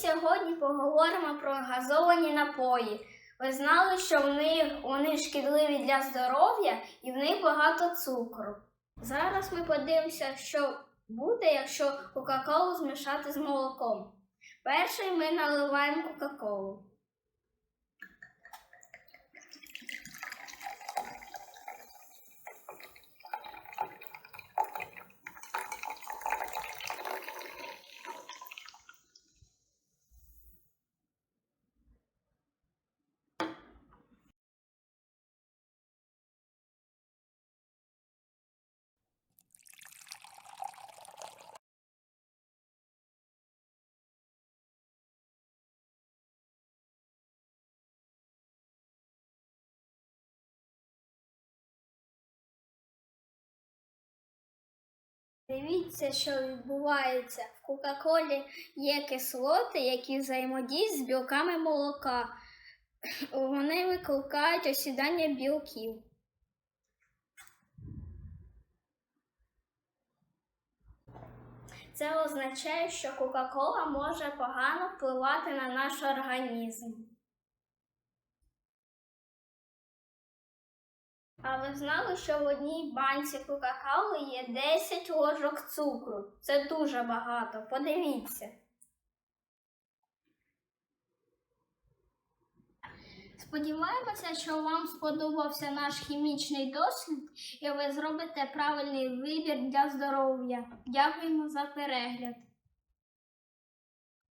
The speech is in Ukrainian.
сьогодні поговоримо про газовані напої. Ви знали, що вони, вони шкідливі для здоров'я і в них багато цукру. Зараз ми подивимося, що буде, якщо Кока-Колу змішати з молоком. Перший ми наливаємо Кока-Колу. Дивіться, що відбувається. В Кока-Колі є кислоти, які взаємодіють з білками молока. Вони викликають осідання білків. Це означає, що Кока-Кола може погано впливати на наш організм. А ви знали, що в одній банці Кока-Коли є 10 ложок цукру? Це дуже багато. Подивіться. Сподіваємося, що вам сподобався наш хімічний дослід і ви зробите правильний вибір для здоров'я. Дякуємо за перегляд.